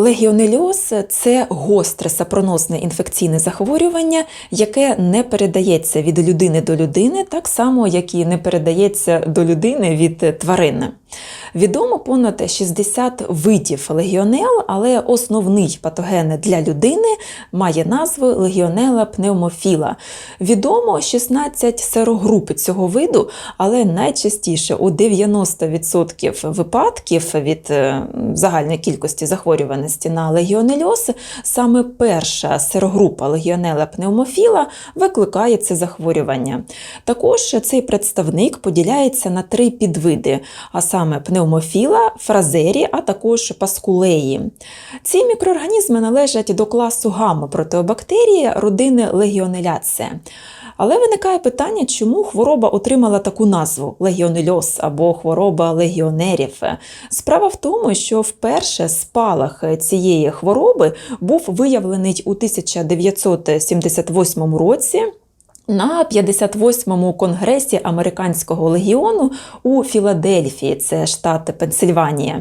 Легіонельоз це гостре сапроносне інфекційне захворювання, яке не передається від людини до людини, так само, як і не передається до людини від тварини. Відомо понад 60 видів легіонел, але основний патоген для людини має назву легіонела пневмофіла. Відомо 16 серогруп цього виду, але найчастіше у 90% випадків від е, загальної кількості захворюваності на легіонельоз саме перша серогрупа легіонела пневмофіла викликає це захворювання. Також цей представник поділяється на три підвиди, а саме пневмофіла, фразері, а також паскулеї. Ці мікроорганізми належать до класу гамма-протеобактерії родини легіонеляція. Але виникає питання, чому хвороба отримала таку назву легіонельоз або хвороба легіонерів. Справа в тому, що вперше спалах цієї хвороби був виявлений у 1978 році. На 58-му конгресі американського легіону у Філадельфії, це штат Пенсильванія,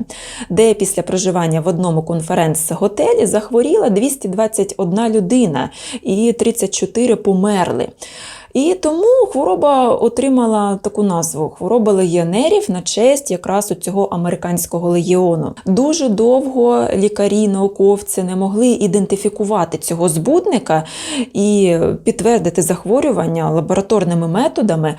де після проживання в одному конференц-готелі захворіла 221 людина і 34 померли. І тому хвороба отримала таку назву хвороба легіонерів на честь якраз у цього американського легіону. Дуже довго лікарі, науковці не могли ідентифікувати цього збудника і підтвердити захворювання лабораторними методами.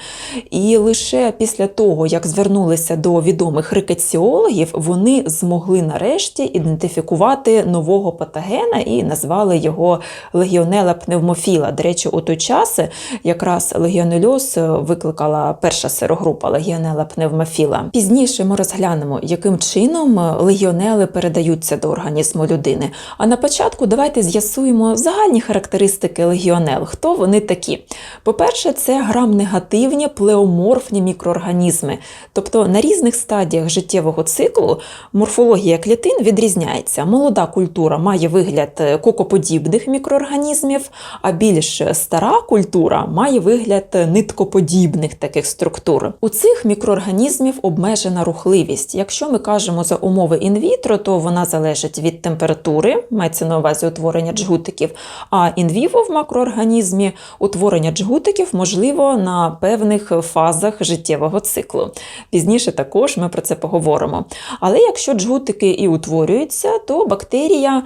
І лише після того, як звернулися до відомих рикетсіологів, вони змогли нарешті ідентифікувати нового патогена і назвали його легіонела пневмофіла. До речі, у той час, як якраз легіонельоз викликала перша серогрупа легіонела пневмофіла. Пізніше ми розглянемо, яким чином легіонели передаються до організму людини. А на початку давайте з'ясуємо загальні характеристики легіонел. Хто вони такі? По-перше, це грам-негативні плеоморфні мікроорганізми. Тобто на різних стадіях життєвого циклу морфологія клітин відрізняється. Молода культура має вигляд кокоподібних мікроорганізмів, а більш стара культура має має вигляд ниткоподібних таких структур. У цих мікроорганізмів обмежена рухливість. Якщо ми кажемо за умови інвітро, то вона залежить від температури, мається на увазі утворення джгутиків, а інвіво в макроорганізмі утворення джгутиків можливо на певних фазах життєвого циклу. Пізніше також ми про це поговоримо. Але якщо джгутики і утворюються, то бактерія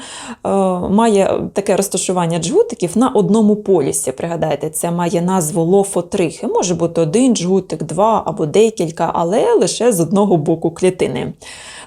е, має таке розташування джгутиків на одному полюсі. Пригадайте, це має назву лофотрихи. Може бути один жгутик, два або декілька, але лише з одного боку клітини.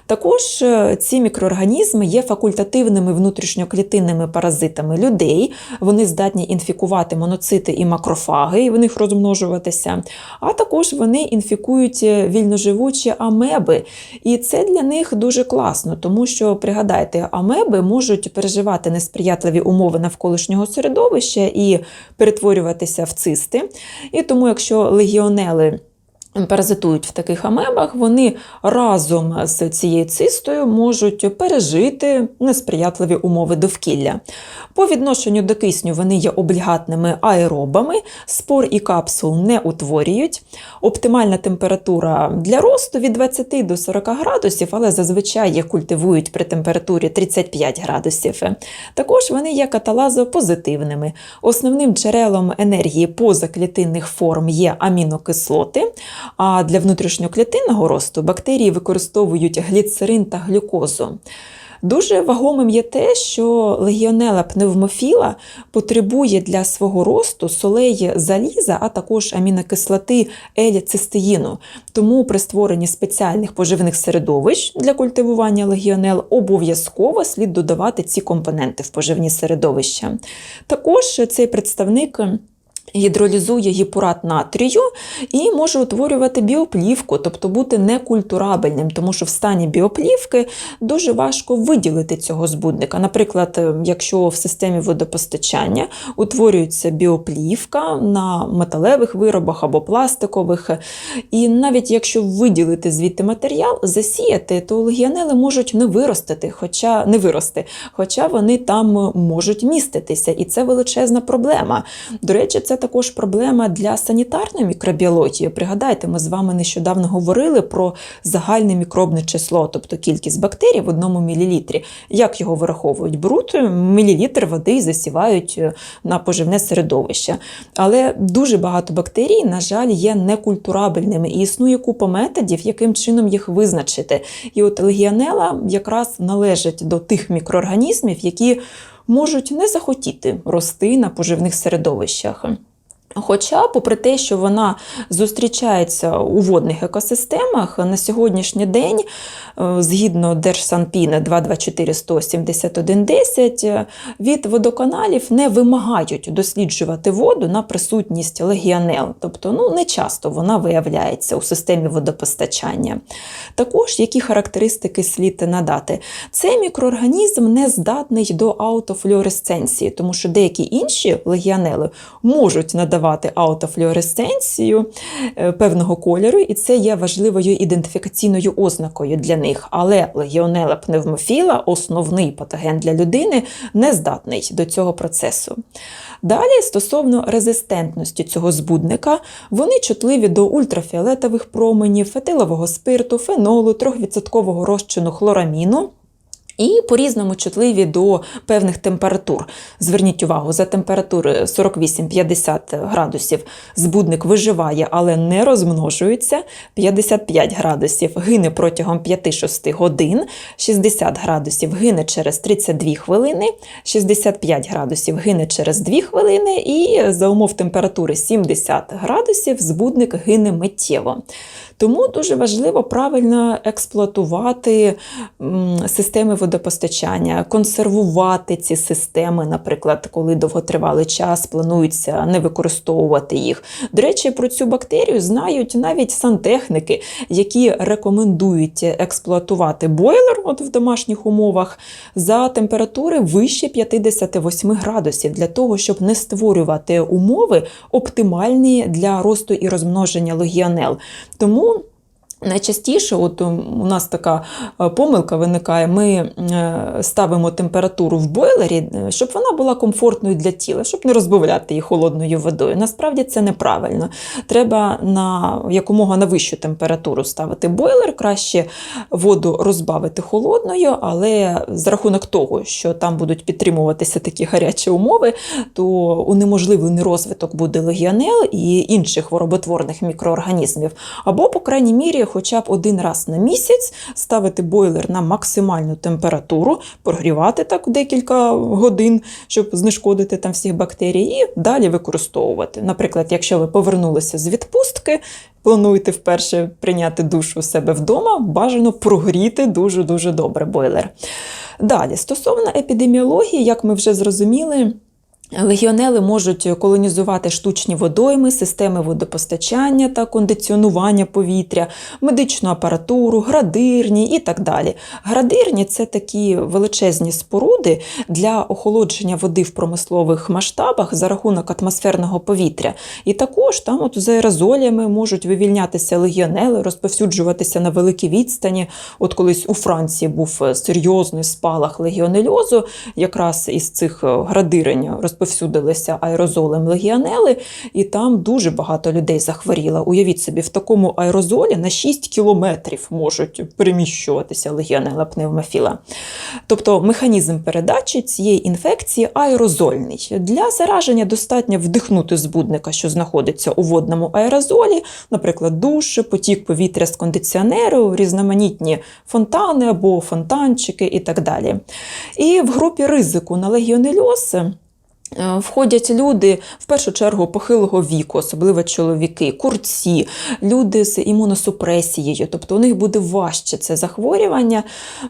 Також е, ці мікроорганізми є факультативними внутрішньоклітинними паразитами людей. Вони здатні інфікувати моноцити і макрофаги, і в них розмножуватися. А також вони інфікують е, вільноживучі амеби. І це для них дуже класно, тому що, пригадайте, амеби можуть переживати несприятливі умови навколишнього середовища і перетворюватися в цисти. І тому, якщо легіонели паразитують в таких амебах, вони разом з цією цистою можуть пережити несприятливі умови довкілля. По відношенню до кисню вони є облігатними аеробами, спор і капсул не утворюють. Оптимальна температура для росту від 20 до 40 градусів, але зазвичай їх культивують при температурі 35 градусів. Також вони є каталазопозитивними. Основним джерелом енергії позаклітинних форм є амінокислоти. А для внутрішньоклітинного росту бактерії використовують гліцерин та глюкозу. Дуже вагомим є те, що легіонела пневмофіла потребує для свого росту солей заліза, а також амінокислоти еліцистеїну. Тому при створенні спеціальних поживних середовищ для культивування легіонел обов'язково слід додавати ці компоненти в поживні середовища. Також цей представник. Гідролізує гіпурат натрію і може утворювати біоплівку, тобто бути некультурабельним, тому що в стані біоплівки дуже важко виділити цього збудника. Наприклад, е, якщо в системі водопостачання утворюється біоплівка на металевих виробах або пластикових, і навіть якщо виділити звідти матеріал, засіяти, то легіонели можуть не виростити, хоча не вирости, хоча вони там можуть міститися, і це величезна проблема. До речі, це також проблема для санітарної мікробіології. Пригадайте, ми з вами нещодавно говорили про загальне мікробне число, тобто кількість бактерій в одному мілілітрі. Як його вираховують? Беруть мілілітр води і засівають е, на поживне середовище. Але дуже багато бактерій, на жаль, є некультурабельними і існує купа методів, яким чином їх визначити. І от легіонела якраз належить до тих мікроорганізмів, які можуть не захотіти рости на поживних середовищах. Хоча, попри те, що вона зустрічається у водних екосистемах, на сьогоднішній день, е, згідно Держсанпіни 224-171-10, від водоканалів не вимагають досліджувати воду на присутність легіонел. Тобто, ну, не часто вона виявляється у системі водопостачання. Також які характеристики слід надати? Цей мікроорганізм не здатний до аутофлюоресценції, тому що деякі інші легіонели можуть надавати аутофлюоресценцію е, певного кольору, і це є важливою ідентифікаційною ознакою для них. Але легіонела пневмофіла, основний патоген для людини, не здатний до цього процесу. Далі, стосовно резистентності цього збудника, вони чутливі до ультрафіолетових променів, фетилового спирту, фенолу, 3% розчину хлораміну. І по-різному чутливі до певних температур. Зверніть увагу, за температури 48-50 градусів збудник виживає, але не розмножується. 55 градусів гине протягом 5-6 годин, 60 градусів гине через 32 хвилини, 65 градусів гине через 2 хвилини, і за умов температури 70 градусів збудник гине миттєво. Тому дуже важливо правильно експлуатувати системи водопостачання, консервувати ці системи, наприклад, коли довготривалий час планується не використовувати їх. До речі, про цю бактерію знають навіть сантехніки, які рекомендують експлуатувати бойлер от в домашніх умовах за температури вище 58 градусів, для того, щоб не створювати умови оптимальні для росту і розмноження легіонел. Тому Найчастіше, от у нас така е, помилка виникає, ми е, ставимо температуру в бойлері, е, щоб вона була комфортною для тіла, щоб не розбавляти її холодною водою. Насправді це неправильно. Треба на якомога на вищу температуру ставити бойлер, краще воду розбавити холодною, але за рахунок того, що там будуть підтримуватися такі гарячі умови, то унеможливлений розвиток буде легіонел і інших хвороботворних мікроорганізмів. Або, по крайній мірі, хоча б один раз на місяць ставити бойлер на максимальну температуру, прогрівати так декілька годин, щоб знешкодити там всіх бактерій, і далі використовувати. Наприклад, якщо ви повернулися з відпустки, плануєте вперше прийняти душ у себе вдома, бажано прогріти дуже-дуже добре бойлер. Далі, стосовно епідеміології, як ми вже зрозуміли, Легіонели можуть колонізувати штучні водойми, системи водопостачання та кондиціонування повітря, медичну апаратуру, градирні і так далі. Градирні це такі величезні споруди для охолодження води в промислових масштабах за рахунок атмосферного повітря. І також там от з аерозолями можуть вивільнятися легіонели, розповсюджуватися на великій відстані. От колись у Франції був серйозний спалах легіонельозу, якраз із цих градирень розповсюдилися аерозолем легіонели, і там дуже багато людей захворіло. Уявіть собі, в такому аерозолі на 6 кілометрів можуть переміщуватися легіонела пневмофіла. Тобто механізм передачі цієї інфекції аерозольний. Для зараження достатньо вдихнути збудника, що знаходиться у водному аерозолі, наприклад, душ, потік повітря з кондиціонеру, різноманітні фонтани або фонтанчики і так далі. І в групі ризику на легіонельоз Е, входять люди в першу чергу похилого віку, особливо чоловіки, курці, люди з імуносупресією, тобто у них буде важче це захворювання.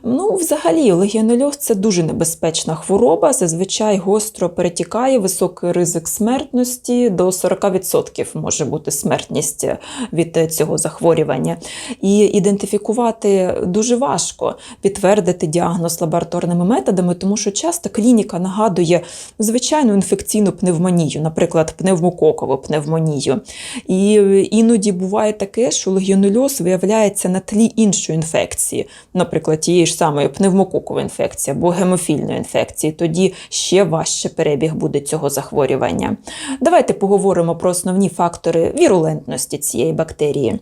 Ну, взагалі, легіонельоз це дуже небезпечна хвороба, зазвичай гостро перетікає, високий ризик смертності, до 40% може бути смертність від цього захворювання. І ідентифікувати дуже важко, підтвердити діагноз лабораторними методами, тому що часто клініка нагадує звичайно звичайну інфекційну пневмонію, наприклад, пневмококову пневмонію. І іноді буває таке, що легіонельоз виявляється на тлі іншої інфекції, наприклад, тієї ж самої пневмококової інфекції або гемофільної інфекції. Тоді ще важче перебіг буде цього захворювання. Давайте поговоримо про основні фактори вірулентності цієї бактерії.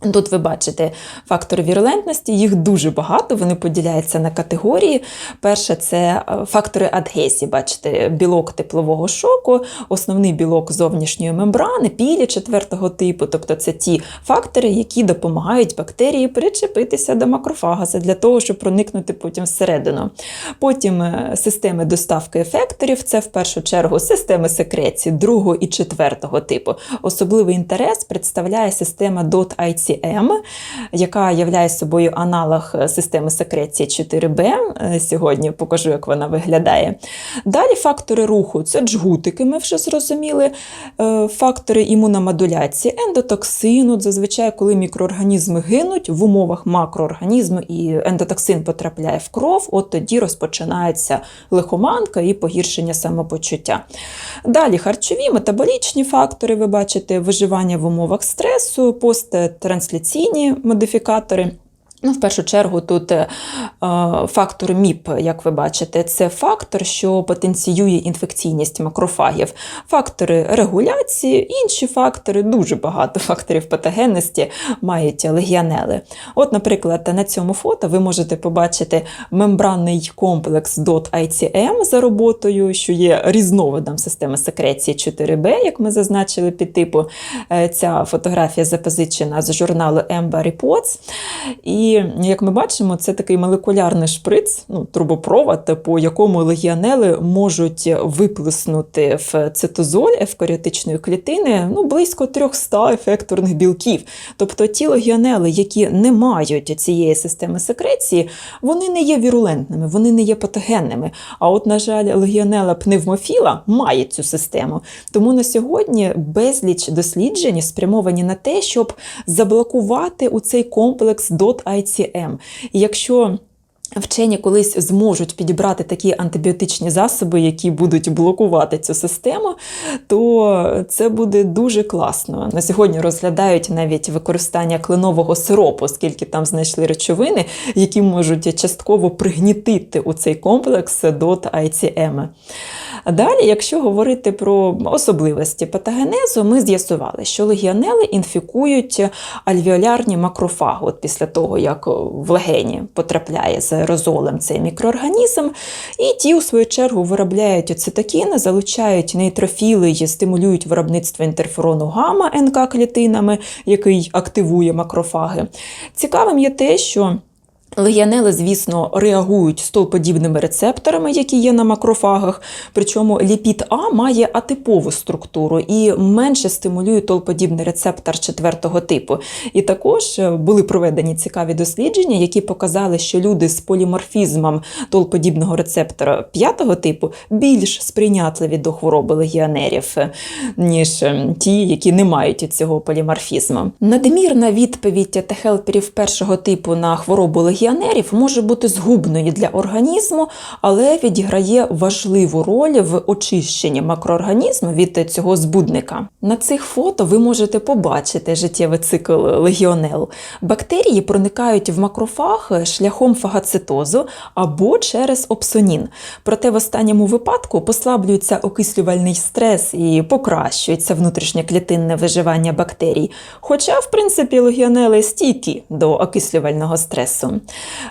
Тут ви бачите фактори вірулентності, їх дуже багато, вони поділяються на категорії. Перше це е, фактори адгезії, бачите, білок теплового шоку, основний білок зовнішньої мембрани, пілі четвертого типу, тобто це ті фактори, які допомагають бактерії причепитися до макрофага для того, щоб проникнути потім всередину. Потім е, системи доставки ефекторів, це в першу чергу системи секреції другого і четвертого типу. Особливий інтерес представляє система DOT-IC ICM, яка являє собою аналог системи секреції 4B. Сьогодні покажу, як вона виглядає. Далі фактори руху це джгутики, ми вже зрозуміли. Е, фактори імуномодуляції, ендотоксину. Зазвичай, коли мікроорганізми гинуть в умовах макроорганізму і ендотоксин потрапляє в кров, от тоді розпочинається лихоманка і погіршення самопочуття. Далі харчові, метаболічні фактори, ви бачите, виживання в умовах стресу, посттрансляційні модифікатори. Ну, В першу чергу, тут е, фактор МІП, як ви бачите, це фактор, що потенціює інфекційність макрофагів, фактори регуляції, інші фактори, дуже багато факторів патогенності мають легіонели. От, наприклад, на цьому фото ви можете побачити мембранний комплекс DOT-ICM за роботою, що є різновидом системи секреції 4B, як ми зазначили під типу. Е, ця фотографія запозичена з журналу Ember Reports. І і як ми бачимо, це такий молекулярний шприц, ну, трубопровод, по якому легіонели можуть виплеснути в цитозоль евкаріотичної клітини ну, близько 300 ефекторних білків. Тобто ті легіонели, які не мають цієї системи секреції, вони не є вірулентними, вони не є патогенними. А от, на жаль, легіонела пневмофіла має цю систему. Тому на сьогодні безліч досліджень спрямовані на те, щоб заблокувати у цей комплекс DOT ICM. І якщо Вчені колись зможуть підібрати такі антибіотичні засоби, які будуть блокувати цю систему, то це буде дуже класно. На сьогодні розглядають навіть використання кленового сиропу, оскільки там знайшли речовини, які можуть частково пригнітити у цей комплекс до ICM. Далі, якщо говорити про особливості патогенезу, ми з'ясували, що легіонели інфікують альвіолярні макрофаги, от після того, як в легені потрапляє з аерозолем цей мікроорганізм. І ті, у свою чергу, виробляють цитокіни, залучають нейтрофіли і стимулюють виробництво інтерферону гамма НК клітинами, який активує макрофаги. Цікавим є те, що Легіонели, звісно, реагують столподібними рецепторами, які є на макрофагах. Причому ліпід А має атипову структуру і менше стимулює толподібний рецептор четвертого типу. І також е, були проведені цікаві дослідження, які показали, що люди з поліморфізмом толподібного рецептора п'ятого типу більш сприйнятливі до хвороби легіонерів, е, ніж е, ті, які не мають цього поліморфізму. Надмірна відповідь техелперів першого типу на хворобу легіонерів легіонерів може бути згубною для організму, але відіграє важливу роль в очищенні макроорганізму від цього збудника. На цих фото ви можете побачити життєвий цикл легіонел. Бактерії проникають в макрофаг шляхом фагоцитозу або через опсонін. Проте в останньому випадку послаблюється окислювальний стрес і покращується внутрішнє клітинне виживання бактерій. Хоча, в принципі, легіонели стійкі до окислювального стресу.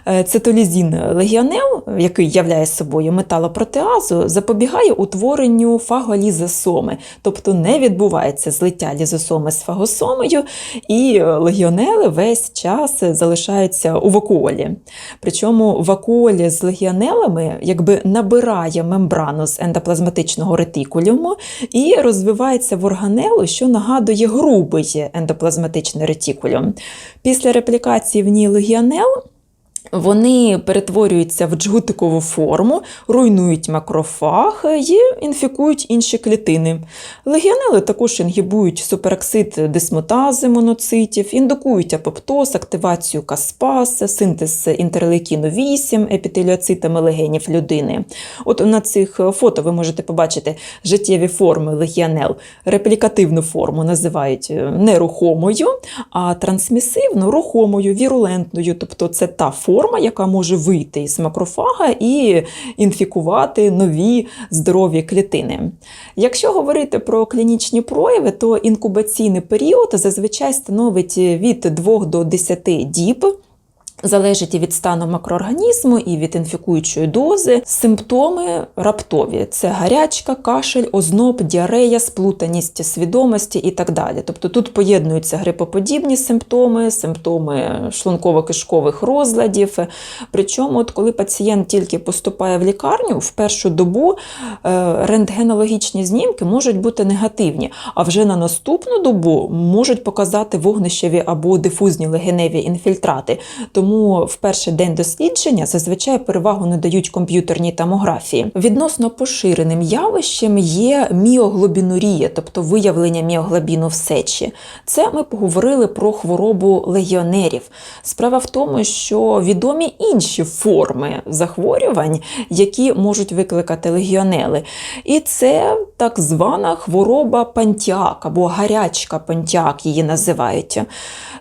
Е, цитолізін легіонел, який являє собою металопротеазу, запобігає утворенню фаголізосоми, тобто не відбувається злиття лізосоми з фагосомою, і легіонели весь час залишаються у вакуолі. Причому вакуолі з легіонелами якби набирає мембрану з ендоплазматичного ретикулюму і розвивається в органелу, що нагадує грубий ендоплазматичний ретикулюм. Після реплікації в ній легіонел Вони перетворюються в джгутикову форму, руйнують макрофаг і інфікують інші клітини. Легіонели також інгібують супероксид дисмутази моноцитів, індукують апоптоз, активацію каспаса, синтез інтерлейкіну 8 епітеліоцитами легенів людини. От на цих фото ви можете побачити життєві форми легіонел. Реплікативну форму називають е, нерухомою, а трансмісивну рухомою, вірулентною. Тобто це та форма, яка може вийти із макрофага і інфікувати нові здорові клітини. Якщо говорити про клінічні прояви, то інкубаційний період зазвичай становить від 2 до 10 діб. Залежить і від стану макроорганізму, і від інфікуючої дози. Симптоми раптові: це гарячка, кашель, озноб, діарея, сплутаність свідомості і так далі. Тобто тут поєднуються грипоподібні симптоми, симптоми шлунково-кишкових розладів. Причому, от коли пацієнт тільки поступає в лікарню, в першу добу е, рентгенологічні знімки можуть бути негативні, а вже на наступну добу можуть показати вогнищеві або дифузні легеневі інфільтрати. Тому в перший день дослідження зазвичай перевагу надають комп'ютерній томографії. Відносно поширеним явищем є міоглобінурія, тобто виявлення міоглобіну в сечі. Це ми поговорили про хворобу легіонерів. Справа в тому, що відомі інші форми захворювань, які можуть викликати легіонели. І це так звана хвороба пантіак або гарячка пантіак її називають.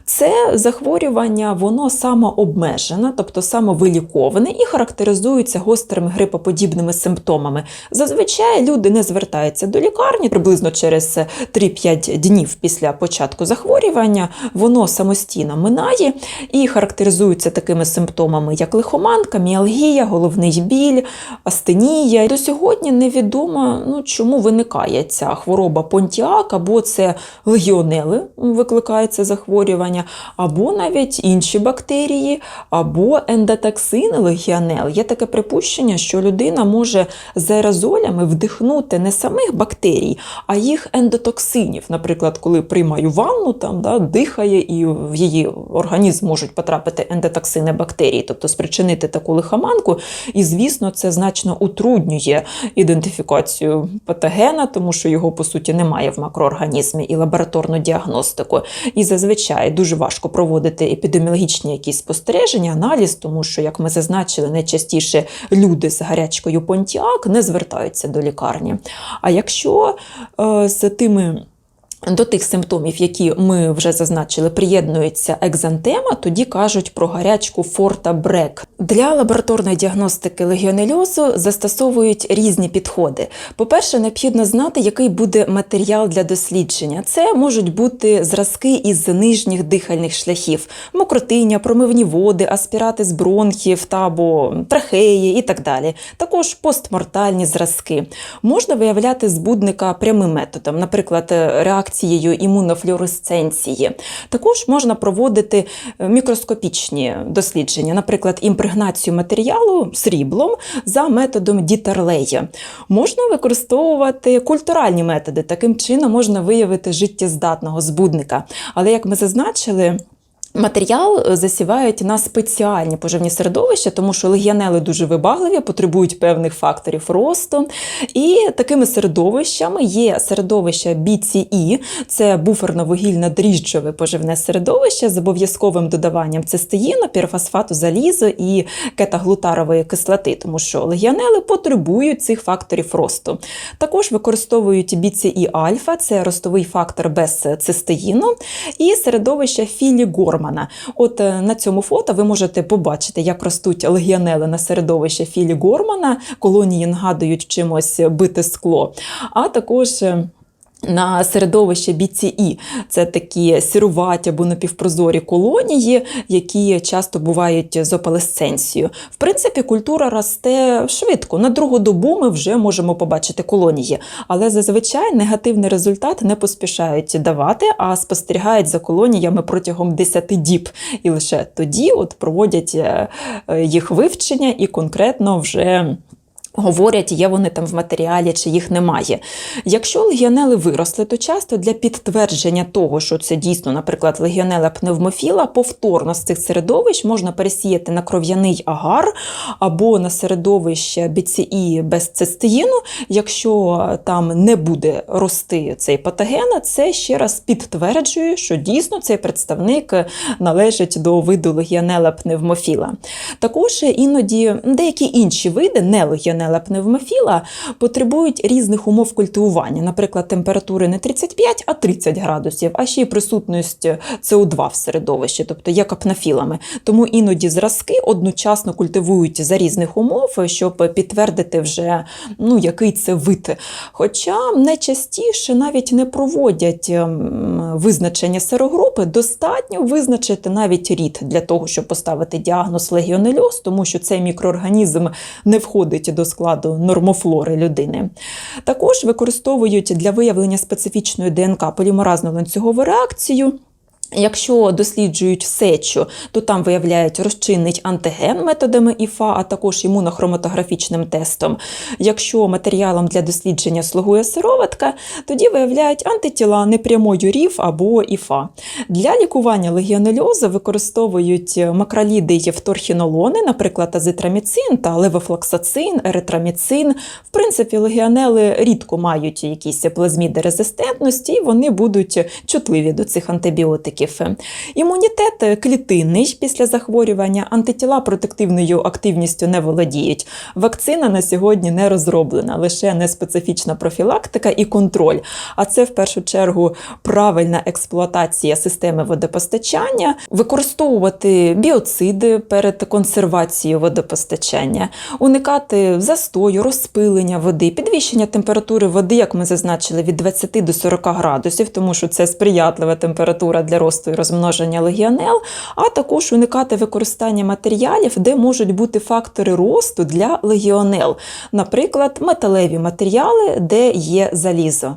Це захворювання, воно самообмежене, тобто самовиліковане і характеризується гострими грипоподібними симптомами. Зазвичай люди не звертаються до лікарні приблизно через 3-5 днів після початку захворювання. Воно самостійно минає і характеризується такими симптомами, як лихоманка, міалгія, головний біль, астенія. До сьогодні невідомо, ну, чому виникає ця хвороба понтіак, або це легіонели викликається захворювання, або навіть інші бактерії, або ендотоксин легіонел. Є таке припущення, що людина може з аерозолями вдихнути не самих бактерій, а їх ендотоксинів. Наприклад, коли приймаю ванну, там да, дихає і в її організм можуть потрапити ендотоксини бактерій, тобто спричинити таку лихоманку. І, звісно, це значно утруднює ідентифікацію патогена, тому що його по суті немає в макроорганізмі і лабораторну діагностику. І зазвичай дуже важко проводити епідеміологічні якісь спостереження, аналіз, тому що, як ми зазначили, найчастіше люди з гарячкою понтіак не звертаються до лікарні. А якщо е, з тими до тих симптомів, які ми вже зазначили, приєднується екзантема, тоді кажуть про гарячку форта брек. Для лабораторної діагностики легіонельозу застосовують різні підходи. По-перше, необхідно знати, який буде матеріал для дослідження. Це можуть бути зразки із нижніх дихальних шляхів, мокротиння, промивні води, аспірати з бронхів та або трахеї і так далі. Також постмортальні зразки. Можна виявляти збудника прямим методом, наприклад, реакція реакцією імунофлюоресценції. Також можна проводити е, мікроскопічні дослідження, наприклад, імпрегнацію матеріалу сріблом за методом Дітерлея. Можна використовувати культуральні методи, таким чином можна виявити життєздатного збудника. Але як ми зазначили, Матеріал е, засівають на спеціальні поживні середовища, тому що легіонели дуже вибагливі, потребують певних факторів росту. І такими середовищами є середовище BCE, це буферно-вугільно дріжджове поживне середовище з обов'язковим додаванням цистеїну, пірофосфату залізу і кетаглутарової кислоти, тому що легіонели потребують цих факторів росту. Також використовують BCE альфа, це ростовий фактор без цистеїну, і середовище філігорма. Гормана. От е, на цьому фото ви можете побачити, як ростуть легіонели на середовище Філі Гормана. Колонії нагадують чимось бите скло. А також. Е, на середовище BCE. це такі сіруваті або напівпрозорі колонії, які часто бувають з опалесценцією. В принципі, культура росте швидко. На другу добу ми вже можемо побачити колонії, але зазвичай негативний результат не поспішають давати, а спостерігають за колоніями протягом 10 діб. І лише тоді от проводять е, їх вивчення і конкретно вже Говорять, є вони там в матеріалі, чи їх немає. Якщо легіонели виросли, то часто для підтвердження того, що це дійсно, наприклад, легіонела пневмофіла, повторно з цих середовищ можна пересіяти на кров'яний агар або на середовище BCI без цистеїну. Якщо там не буде рости цей патоген, це ще раз підтверджує, що дійсно цей представник належить до виду легіонела пневмофіла. Також іноді деякі інші види, не легіонела пневмофіла, потребують різних умов культивування, наприклад, температури не 35, а 30 градусів, а ще й присутність СО2 в середовищі, тобто є капнофілами. Тому іноді зразки одночасно культивують за різних умов, щоб підтвердити вже ну, який це вид. Хоча найчастіше навіть не проводять ем, визначення серогрупи, достатньо визначити навіть рід для того, щоб поставити діагноз легіонельоз, тому що цей мікроорганізм не входить до складу нормофлори людини. Також використовують для виявлення специфічної ДНК полімеразну ланцюгову реакцію. Якщо досліджують сечу, то там виявляють розчинний антиген методами ІФА, а також імунохроматографічним тестом. Якщо матеріалом для дослідження слугує сироватка, тоді виявляють антитіла непрямою РІФ або ІФА. Для лікування легіонельозу використовують макроліди євторхінолони, наприклад, азитроміцин та левофлоксацин, еритроміцин. В принципі, легіонели рідко мають якісь плазміди резистентності, і вони будуть чутливі до цих антибіотиків. Імунітет клітинний після захворювання, антитіла протективною активністю не володіють. Вакцина на сьогодні не розроблена, лише неспецифічна профілактика і контроль. А це в першу чергу правильна експлуатація системи водопостачання, використовувати біоциди перед консервацією водопостачання, уникати застою, розпилення води, підвищення температури води, як ми зазначили, від 20 до 40 градусів, тому що це сприятлива температура для росту і розмноження легіонел, а також уникати використання матеріалів, де можуть бути фактори росту для легіонел, наприклад, металеві матеріали, де є залізо.